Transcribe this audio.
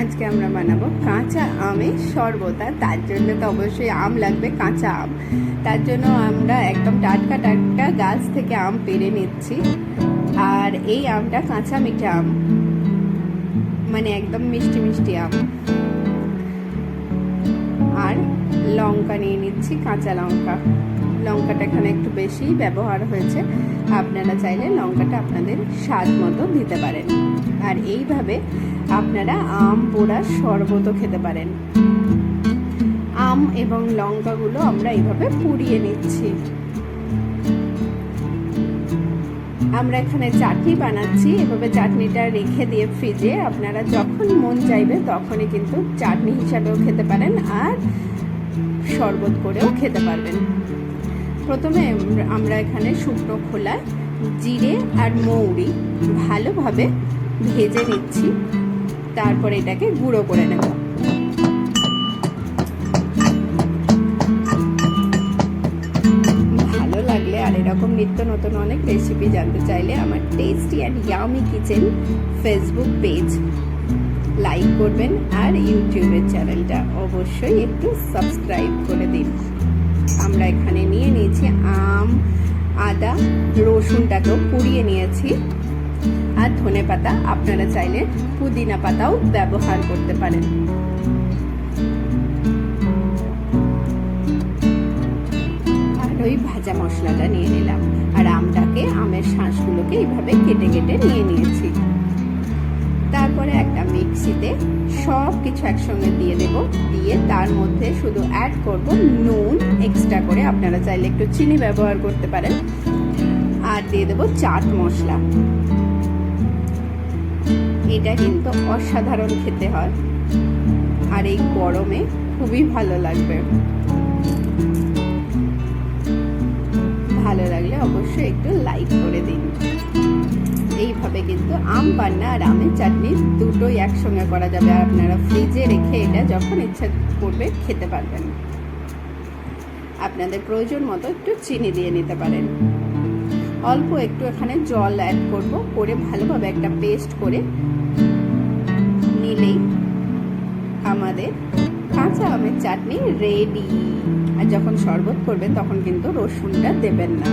আজকে আমরা বানাবো কাঁচা আমের শরবত, আর তার জন্য তো অবশ্যই আম লাগবে, কাঁচা আম। তার জন্য আমরা একদম টাটকা টাটকা গাছ থেকে আম পেড়ে নিচ্ছি, আর এই আমটা কাঁচা মিঠা আম। মানে একদম মিষ্টি মিষ্টি আম। আর লঙ্কা নিয়ে নিচ্ছি, কাঁচা লঙ্কা। লঙ্কাটা এখানে একটু বেশি ব্যবহার হয়েছে। আপনারা চাইলে লঙ্কাটা আপনাদের স্বাদ মতো দিতে পারেন। আর এইভাবে আপনারা আম পোড়ার শরবতও খেতে পারেন। আম এবং লঙ্কাগুলো আমরা এইভাবে পুড়িয়ে নিচ্ছি। আমরা এখানে চাটনি বানাচ্ছি। এভাবে চাটনিটা রেখে দিয়ে ফ্রিজে আপনারা যখন মন চাইবে তখনই কিন্তু চাটনি হিসাবেও খেতে পারেন আর শরবত করেও খেতে পারবেন। প্রথমে আমরা এখানে শুকনো খোলায় জিরে আর মৌরি ভালোভাবে ভেজে নিচ্ছি। তারপর এটাকে গুঁড়ো করে নেব। ভালো লাগলে আর এরকম নিত্য নতুন অনেক রেসিপি জানতে চাইলে আমার tasty and yummy kitchen Facebook page like করবেন আর ইউটিউবের চ্যানেলটা অবশ্যই একটু সাবস্ক্রাইব করে দিন। আমরা এখানে নিয়ে নিয়েছি আম, আদা, রসুনটাকেও পুড়িয়ে নিয়েছি। আর ধনে পাতা, আপনারা চাইলে পুদিনা পাতাও ব্যবহার করতে পারেন। আর ওই ভাজা মশলাটা নিয়ে নিলাম। আর আমটাকে, আমের শাঁসগুলোকে এইভাবে কেটে কেটে নিয়ে নিয়েছি। তারপরে একটা মিক্সিতে সব কিছু একসঙ্গে দিয়ে দেব। দিয়ে তার মধ্যে শুধু অ্যাড করব নুন আপনারা চাইলে একটু চিনি ব্যবহার করতে পারেন। আর দিয়ে দেবো চাট মশলা। এটা কিন্তু অসাধারণ খেতে হয়। আর এই গরমে খুবই ভালো লাগবে। ভালো লাগলে অবশ্যই একটু লাইক করে দিন। এইভাবে কিন্তু আম, পান্না আর আমের চাটনি দুটোই একসঙ্গে করা যাবে। আর আপনারা ফ্রিজে রেখে এটা যখন ইচ্ছা করবে খেতে পারবেন। আপনাদের প্রয়োজন মতো একটু চিনি দিয়ে নিতে পারেন। অল্প একটু এখানে জল অ্যাড করব, করে ভালোভাবে একটা পেস্ট করে নিলেই আমাদের কাঁচা আমের চাটনি রেডি আর যখন শরবত করবে তখন কিন্তু রসুনটা দেবেন না।